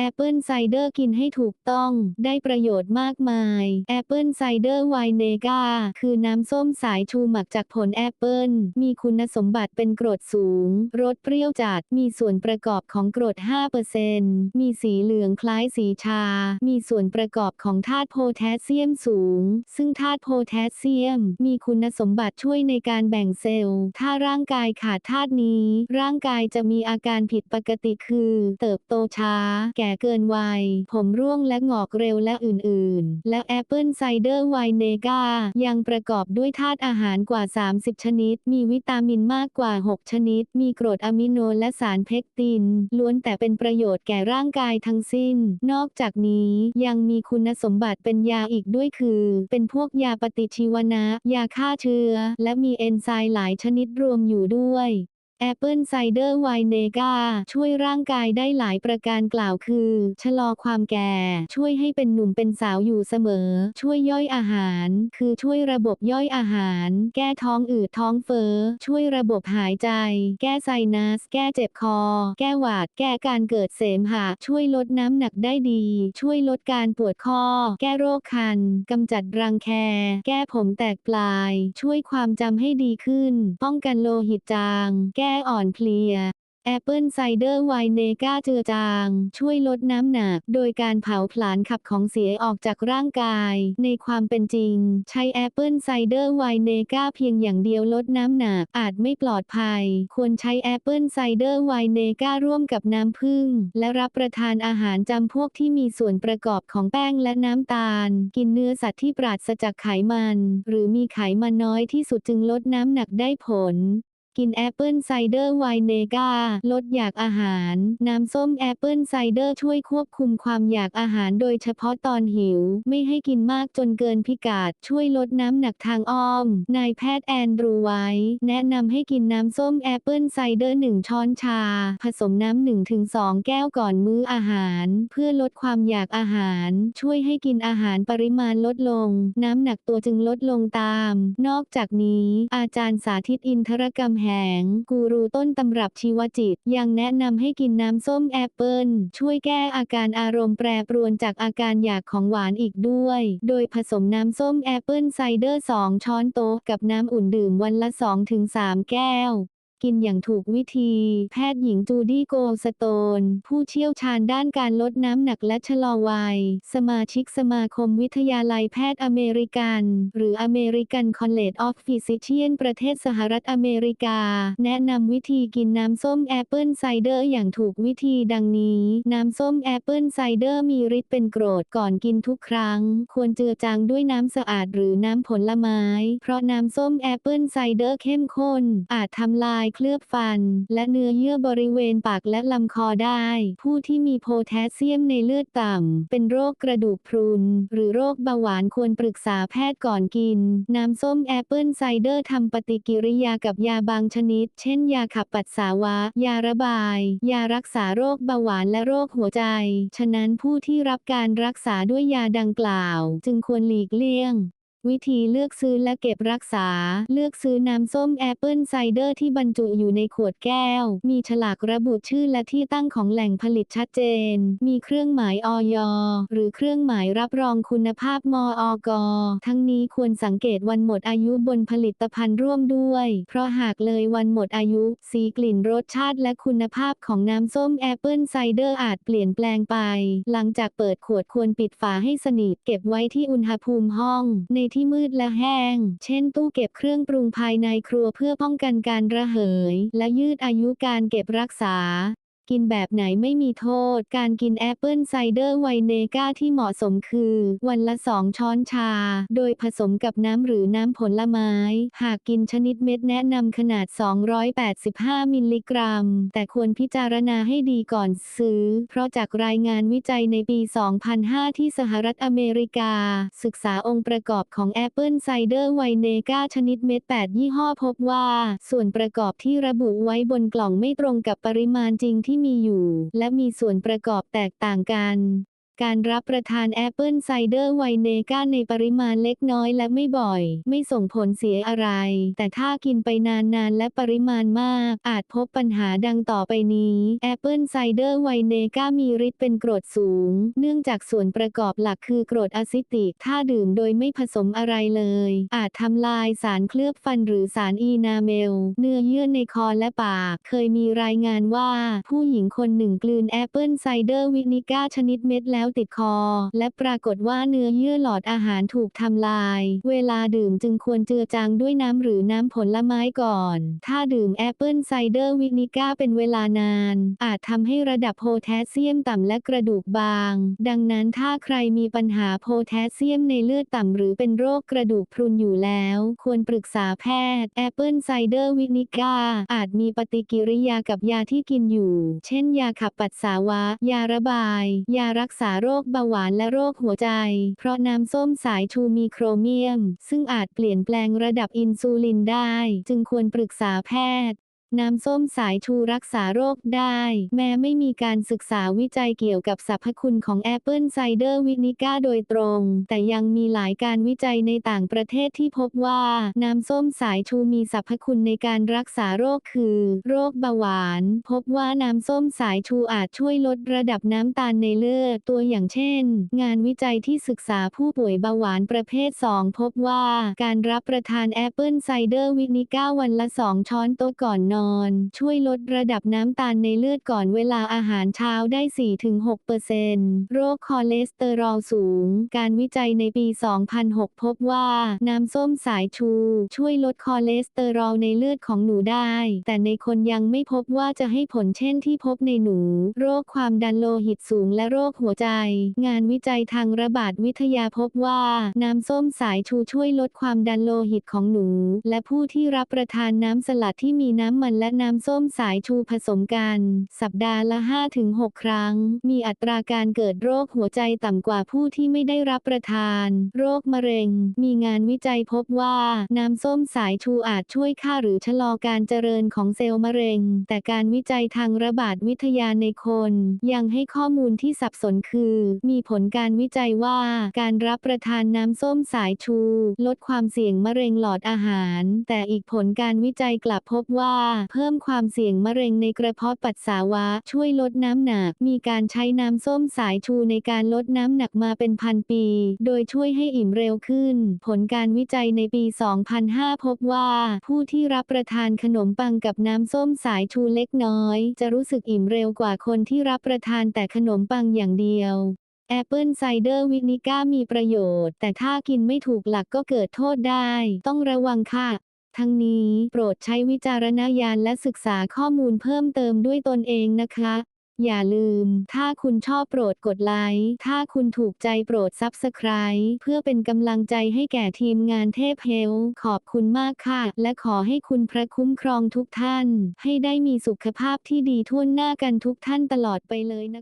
แอปเปิลไซเดอร์กินให้ถูกต้องได้ประโยชน์มากมายแอปเปิลไซเดอร์ไวน์เนกาคือน้ำส้มสายชูหมักจากผลแอปเปิลมีคุณสมบัติเป็นกรดสูง รสเปรี้ยวจัด มีส่วนประกอบของกรด 5%มีสีเหลืองคล้ายสีชา มีส่วนประกอบของธาตุโพแทสเซียมสูง ซึ่งธาตุโพแทสเซียม มีคุณสมบัติช่วยในการแบ่งเซลล์ ถ้าร่างกายขาดธาตุนี้ ร่างกายจะมีอาการผิดปกติคือ เติบโตช้าแก่เกินวัย ผมร่วงและงอกเร็วและอื่นๆ และแอปเปิลไซเดอร์ไวน์เนกายังประกอบด้วยธาตุอาหารกว่า 30 ชนิด มีวิตามินมากกว่า 6 ชนิด มีกรดอะมิโนและสารเพกติน ล้วนแต่เป็นประโยชน์แก่ร่างกายทั้งสิ้น นอกจากนี้ยังมีคุณสมบัติเป็นยาอีกด้วยคือ เป็นพวกยาปฏิชีวนะ ยาฆ่าเชื้อ และมีเอนไซม์หลายชนิดรวมอยู่ด้วย แอปเปิลไซเดอร์ไวน์เนกาช่วยร่างกายได้หลายประการกล่าวคือ ชะลอความแก่ ช่วยให้เป็นหนุ่มเป็นสาวอยู่เสมอ ช่วยย่อยอาหาร คือช่วยระบบย่อยอาหาร แก้ท้องอืดท้องเฟ้อ ช่วยระบบหายใจ แก้ไซนัส แก้เจ็บคอ แก้หวัด แก้การเกิดเสมหะ ช่วยลดน้ำหนักได้ดี ช่วยลดการปวดข้อแก้โรคคันกำจัดรังแค แก้ผมแตกปลาย ช่วยความจำให้ดีขึ้น ป้องกันโลหิตจาง แก้อ่อนเพลียแอปเปิลไซเดอร์ไวน์เนกาเจือจาง ช่วยลดน้ำหนัก โดยการเผาผลาญขับของเสียออกจากร่างกาย ในความเป็นจริง ใช้แอปเปิลไซเดอร์ไวน์เนกาเพียงอย่างเดียวลดน้ำหนัก อาจไม่ปลอดภัย ควรใช้แอปเปิลไซเดอร์ไวน์เนการ่วมกับน้ำผึ้งและรับประทานอาหารจำพวกที่มีส่วนประกอบของแป้งและน้ำตาล กินเนื้อสัตว์ที่ปราศจากไขมัน หรือมีไขมันน้อยที่สุดจึงลดน้ำหนักได้ผล กินแอปเปิลไซเดอร์ไวน์เนกาลดอยากอาหาร น้ำส้มแอปเปิลไซเดอร์ช่วยควบคุมความอยากอาหารโดยเฉพาะตอนหิว ไม่ให้กินมากจนเกินพิกัด ช่วยลดน้ำหนักทางอ้อม นายแพทย์แอนดรูไว้ แนะนำให้กินน้ำส้มแอปเปิลไซเดอร์ 1 ช้อนชา ผสมน้ำ1-2 แก้วก่อนมื้ออาหาร เพื่อลดความอยากอาหาร ช่วยให้กินอาหารปริมาณลดลง น้ำหนักตัวจึงลดลงตาม นอกจากนี้ อาจารย์สาธิตอินทรกำแหง กูรูต้นตำรับชีวจิต ยังแนะนำให้กินน้ำส้มแอปเปิลช่วยแก้อาการอารมณ์แปรปรวนจากอาการอยากของหวานอีกด้วย โดยผสมน้ำส้มแอปเปิลไซเดอร์ 2 ช้อนโต๊ะกับน้ำอุ่นดื่มวันละ 2-3 แก้ว กินอย่างถูกวิธี แพทย์หญิงจูดี้โกลสโตน ผู้เชี่ยวชาญด้านการลดน้ำหนักและชะลอวัย สมาชิกสมาคมวิทยาลัยแพทย์อเมริกัน หรือ American College of Physicians ประเทศสหรัฐอเมริกา แนะนำวิธีกินน้ำส้มแอปเปิลไซเดอร์อย่างถูกวิธีดังนี้ น้ำส้มแอปเปิลไซเดอร์มีฤทธิ์เป็นกรดก่อนกินทุกครั้ง ควรเจือจางด้วยน้ำสะอาดหรือน้ำผลไม้ เพราะน้ำส้มแอปเปิลไซเดอร์เข้มข้นอาจทำลายายเคลือบฟัน และเนื้อเยื่อบริเวณปากและลำคอได้ ผู้ที่มีโพแทสเซียมในเลือดต่ำ เป็นโรคกระดูกพรุน หรือโรคเบาหวานควรปรึกษาแพทย์ก่อนกิน น้ำส้มแอปเปิลไซเดอร์ทำปฏิกิริยากับยาบางชนิด เช่นยาขับปัสสาวะ ยาระบาย ยารักษาโรคเบาหวานและโรคหัวใจ ฉะนั้นผู้ที่รับการรักษาด้วยยาดังกล่าว จึงควรหลีกเลี่ยง วิธีเลือกซื้อและเก็บรักษา เลือกซื้อน้ำส้มแอปเปิลไซเดอร์ที่บรรจุอยู่ในขวดแก้ว มีฉลากระบุชื่อและที่ตั้งของแหล่งผลิตชัดเจน มีเครื่องหมายออยหรือเครื่องหมายรับรองคุณภาพมออกทั้งนี้ควรสังเกตวันหมดอายุบนผลิตภัณฑ์ร่วมด้วย เพราะหากเลยวันหมดอายุ สีกลิ่นรสชาติและคุณภาพของน้ำส้มแอปเปิลไซเดอร์อาจเปลี่ยนแปลงไป หลังจากเปิดขวดควรปิดฝาให้สนิทเก็บไว้ที่อุณหภูมิห้องในที่มืดและแห้ง เช่นตู้เก็บเครื่องปรุงภายในครัวเพื่อป้องกันการระเหย และยืดอายุการเก็บรักษา กินแบบไหนไม่มีโทษ การกินแอปเปิลไซเดอร์ไวเนก้าที่เหมาะสมคือ วันละ 2 ช้อนชา โดยผสมกับน้ำหรือน้ำผลไม้ หากกินชนิดเม็ดแนะนำขนาด 285 มิลลิกรัม แต่ควรพิจารณาให้ดีก่อนซื้อ เพราะจากรายงานวิจัยในปี 2005 ที่สหรัฐอเมริกา ศึกษาองค์ประกอบของแอปเปิลไซเดอร์ไวเนก้าชนิดเม็ด 8 ยี่ห้อพบว่า ส่วนประกอบที่ระบุไว้บนกล่องไม่ตรงกับปริมาณจริงที่มีอยู่ และมีส่วนประกอบแตกต่างกัน การรับประทานแอปเปิลไซเดอร์ไวเนก้าในปริมาณเล็กน้อยและไม่บ่อย ไม่ส่งผลเสียอะไร แต่ถ้ากินไปนานๆ และปริมาณมาก อาจพบปัญหาดังต่อไปนี้แอปเปิลไซเดอร์ไวเนก้ามีฤทธิ์เป็นกรดสูง เนื่องจากส่วนประกอบหลักคือกรดอะซิติก ถ้าดื่มโดยไม่ผสมอะไรเลย อาจทำลายสารเคลือบฟันหรือสารอีนาเมล เนื้อเยื่อในคอและปาก เคยมีรายงานว่า ผู้หญิงคนหนึ่งกลืนแอปเปิลไซเดอร์วินิก้าชนิดเม็ดแล้วติดคอ และปรากฏว่าเนื้อเยื่อหลอดอาหารถูกทำลาย เวลาดื่มจึงควรเจือจางด้วยน้ำหรือน้ำผลไม้ก่อน ถ้าดื่มแอปเปิลไซเดอร์วินิก้าเป็นเวลานาน อาจทำให้ระดับโพแทสเซียมต่ำและกระดูกบาง ดังนั้นถ้าใครมีปัญหาโพแทสเซียมในเลือดต่ำหรือเป็นโรคกระดูกพรุนอยู่แล้ว ควรปรึกษาแพทย์แอปเปิลไซเดอร์วินิก้าอาจมีปฏิกิริยากับยาที่กินอยู่ เช่นยาขับปัสสาวะ ยาระบาย ยารักษาโรคเบาหวานและโรคหัวใจ เพราะน้ำส้มสายชูมีโครเมียม ซึ่งอาจเปลี่ยนแปลงระดับอินซูลินได้ จึงควรปรึกษาแพทย์ น้ำส้มสายชูรักษาโรคได้ แม้ไม่มีการศึกษาวิจัยเกี่ยวกับสรรพคุณของแอปเปิลไซเดอร์วินิก้าโดยตรง แต่ยังมีหลายการวิจัยในต่างประเทศที่พบว่า น้ำส้มสายชูมีสรรพคุณในการรักษาโรคคือ โรคเบาหวาน พบว่าน้ำส้มสายชูอาจช่วยลดระดับน้ำตาลในเลือดตัวอย่างเช่น งานวิจัยที่ศึกษาผู้ป่วยเบาหวานประเภท 2 พบว่า การรับประทานแอปเปิลไซเดอร์วินิก้าวันละ 2 ช้อนโต๊ะก่อนนอนช่วยลดระดับน้ำตาลในเลือดก่อนเวลาอาหารเช้าได้ 4-6%โรคคอเลสเตอรอลสูง การวิจัยในปี 2006 พบว่า น้ำส้มสายชู ช่วยลดคอเลสเตอรอลในเลือดของหนูได้ แต่ในคนยังไม่พบว่าจะให้ผลเช่นที่พบในหนู โรคความดันโลหิตสูงและโรคหัวใจ งานวิจัยทางระบาดวิทยาพบว่า น้ำส้มสายชูช่วยลดความดันโลหิตของหนู และผู้ที่รับประทานน้ำสลัดที่มีน้ำมันและน้ำส้มสายชูผสมกัน สัปดาห์ละ 5-6 ครั้ง มีอัตราการเกิดโรคหัวใจต่ำกว่าผู้ที่ไม่ได้รับประทาน โรคมะเร็ง มีงานวิจัยพบว่า น้ำส้มสายชูอาจช่วยฆ่าหรือชะลอการเจริญของเซลล์มะเร็ง แต่การวิจัยทางระบาดวิทยาในคน ยังให้ข้อมูลที่สับสนคือ มีผลการวิจัยว่าการรับประทานน้ำส้มสายชู ลดความเสี่ยงมะเร็งหลอดอาหาร แต่อีกผลการวิจัยกลับพบว่าเพิ่มความเสี่ยงมะเร็งในกระเพาะปัสสาวะ ช่วยลดน้ำหนัก มีการใช้น้ำส้มสายชูในการลดน้ำหนักมาเป็นพันปี โดยช่วยให้อิ่มเร็วขึ้น ผลการวิจัยในปี 2005 พบว่า ผู้ที่รับประทานขนมปังกับน้ำส้มสายชูเล็กน้อย จะรู้สึกอิ่มเร็วกว่าคนที่รับประทานแต่ขนมปังอย่างเดียวแอปเปิลไซเดอร์วินิก้ามีประโยชน์ แต่ถ้ากินไม่ถูกหลักก็เกิดโทษได้ ต้องระวังค่ะ ทั้งนี้ โปรดใช้วิจารณญาณและศึกษาข้อมูลเพิ่มเติมด้วยตนเองนะคะ อย่าลืม ถ้าคุณชอบโปรดกดไลค์ ถ้าคุณถูกใจโปรดซับสไคร b ์เพื่อเป็นกำลังใจให้แก่ทีมงานเทพเฮล ขอบคุณมากค่ะ และขอให้คุณพระคุ้มครองทุกท่าน ให้ได้มีสุขภาพที่ดีทั่วหน้ากันทุกท่านตลอดไปเลยนะคะ